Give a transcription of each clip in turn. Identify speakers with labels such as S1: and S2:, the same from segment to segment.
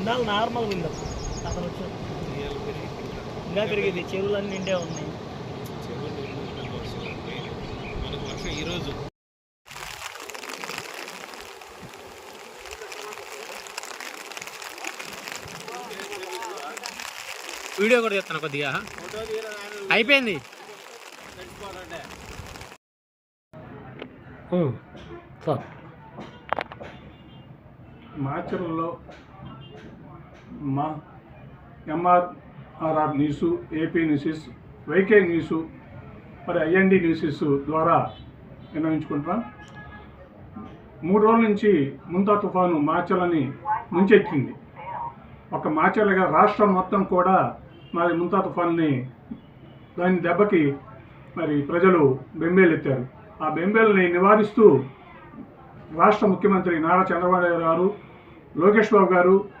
S1: ఇందాక నార్మల్గా ఉంది అతను వచ్చి
S2: ఇవాళ పెరిగి ఇంకా
S1: పెరిగింది చెరువులన్నీ నిండే ఉన్నాయి.
S2: మనకు వర్షం ఈరోజు వీడియో కూడా చేస్తాను కొద్దిగా. అయిపోయింది.
S1: సార్.
S3: మాచర్లలో మా MRRR news AP newses YK news మరి ఐఎన్డి న్యూసెస్ ద్వారా నిర్వహించుకుంటున్నాం మూడు రోజుల నుంచి ముంతా తుఫాను మార్చలని ముంచెత్తింది ఒక మాచర్లుగా రాష్ట్రం మొత్తం కూడా మరి ముంతా తుఫాన్ని దాని దెబ్బకి మరి ప్రజలు బెంబేలెత్తారు. ఆ బెంబేలని నివారిస్తూ రాష్ట్ర ముఖ్యమంత్రి నారా చంద్రబాబు గారు లోకేష్ బాబు గారు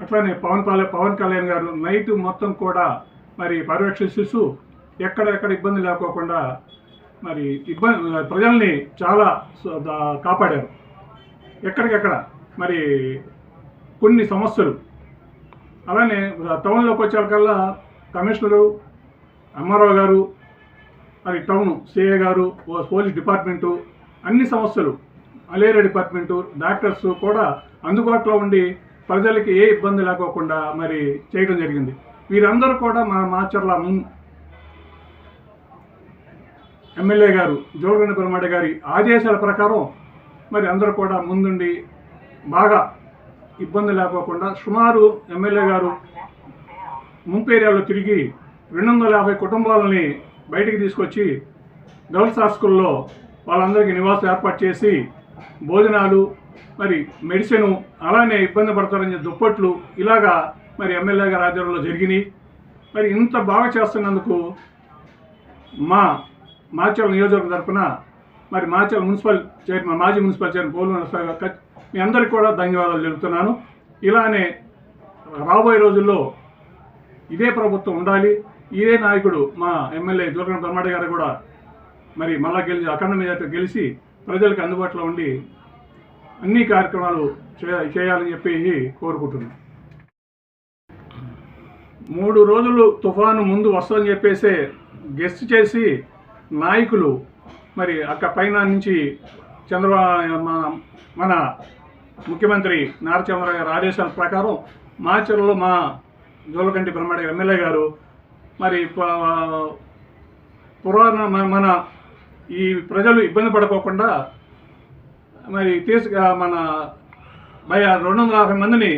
S3: అట్లానే పవన్ పవన్ కళ్యాణ్ గారు నైట్ మొత్తం కూడా మరి పర్యవేక్షిస్తూ ఎక్కడెక్కడ ఇబ్బంది లేకోకుండా మరి ఇబ్బంది ప్రజల్ని చాలా కాపాడారు. ఎక్కడికెక్కడ? మరి కొన్ని సమస్యలు. అలానే టౌన్లోకి వచ్చేకల్లా కమిషనరు ఎంఆర్ఓ గారు మరి టౌన్ సిఏ గారు పోలీస్ డిపార్ట్మెంటు అన్ని సమస్యలు మలేరియా డిపార్ట్మెంటు డాక్టర్స్ కూడా అందుబాటులో ఉండి ప్రజలకి ఏ ఇబ్బంది లేకోకుండా మరి చేయడం జరిగింది. వీరందరూ కూడా మా మాచర్ల ఎమ్మెల్యే గారు జోగండి బ్రహ్మడ గారి ఆదేశాల ప్రకారం మరి అందరూ కూడా ముందుండి బాగా ఇబ్బంది లేకోకుండా సుమారు ఎమ్మెల్యే గారు ముంపు ఏరియాలో తిరిగి రెండు వందల యాభై కుటుంబాలని బయటికి తీసుకొచ్చి గర్ల్స్ హాస్టల్లో వాళ్ళందరికీ నివాసం ఏర్పాటు చేసి భోజనాలు మరి మెడిసిన్ అలానే ఇబ్బంది పడతారని దుప్పట్లు ఇలాగా మరి ఎమ్మెల్యే గారి ఆధ్వర్యంలో జరిగినాయి. మరి ఇంత బాగా చేస్తున్నందుకు మా మాచల్ నియోజకవర్గం తరఫున మరి మాచల్ మున్సిపల్ చైర్మన్ మాజీ మున్సిపల్ చైర్మన్ పోలు మీ అందరికీ కూడా ధన్యవాదాలు తెలుపుతున్నాను. ఇలానే రాబోయే రోజుల్లో ఇదే ప్రభుత్వం ఉండాలి. ఇదే నాయకుడు మా ఎమ్మెల్యే దుర్గం బ్రహ్మయ్య గారు కూడా మరి మళ్ళా గెలిచి అఖండ మీద గెలిచి ప్రజలకు అందుబాటులో ఉండి అన్ని కార్యక్రమాలు చేయ- చేయాలని చెప్పి కోరుకుంటున్నాను మూడు రోజులు తుఫాను ముందు వస్తుందని చెప్పేసి గెస్ట్ చేసి నాయకులు మరి అక్క పైన నుంచి చంద్రబాబు మన మన ముఖ్యమంత్రి నారా చంద్రబాబు గారి ఆదేశాల ప్రకారం మాచర్లో మా జోలకంటి బ్రహ్మయ్య ఎమ్మెల్యే గారు మరి పురాణ మన- మన ఈ ప్రజలు ఇబ్బంది పడుకోకుండా మరి తీసుకు మన భయ రెండు వందల యాభై మందిని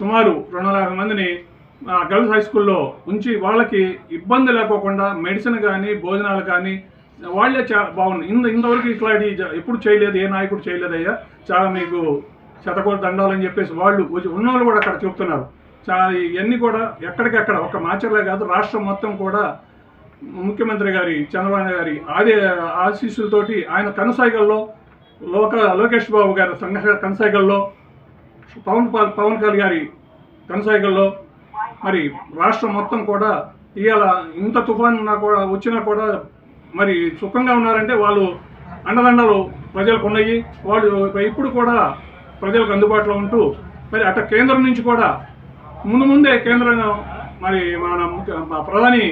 S3: సుమారు రెండు వందల యాభై మందిని గర్ల్స్ హై స్కూల్లో ఉంచి వాళ్ళకి ఇబ్బంది లేకోకుండా మెడిసిన్ కానీ భోజనాలు కానీ వాళ్ళే చా బాగుంది. ఇంత ఇంతవరకు ఇట్లాంటి ఎప్పుడు చేయలేదు ఏ నాయకుడు చేయలేదయ్యా చాలా మీకు శతకోటి దండాలని చెప్పేసి వాళ్ళు ఉన్నోళ్ళు కూడా అక్కడ చెప్తున్నారు చాలా ఇవన్నీ కూడా ఎక్కడికెక్కడ ఒక మాచర్లే కాదు రాష్ట్రం మొత్తం కూడా ముఖ్యమంత్రి గారి చంద్రబాబు గారి ఆదే ఆశీస్సులతోటి ఆయన కనసాగల్లో లోక లోకేష్ బాబు గారి సంఘ కనసాగల్లో పవన్ పవన్ కళ్యాణ్ గారి కనసాగల్లో మరి రాష్ట్రం మొత్తం కూడా ఇవాళ ఇంత తుఫాన్ ఉన్నా కూడా వచ్చినా కూడా మరి సుఖంగా ఉన్నారంటే వాళ్ళు అండదండలు ప్రజలకు ఉన్నాయి. వాళ్ళు ఇప్పుడు కూడా ప్రజలకు అందుబాటులో ఉంటూ మరి అట కేంద్రం నుంచి కూడా ముందు ముందే కేంద్రం మరి మన ముఖ్య- ప్రధాని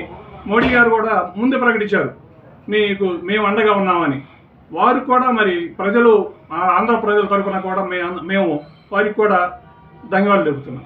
S3: మోడీ గారు కూడా ముందే ప్రకటించారు. మీకు మేము అండగా ఉన్నామని. వారు కూడా మరి ప్రజలు ఆంధ్ర ప్రజల తరఫున కూడా మే- మేము వారికి కూడా ధన్యవాదాలు చెబుతున్నాం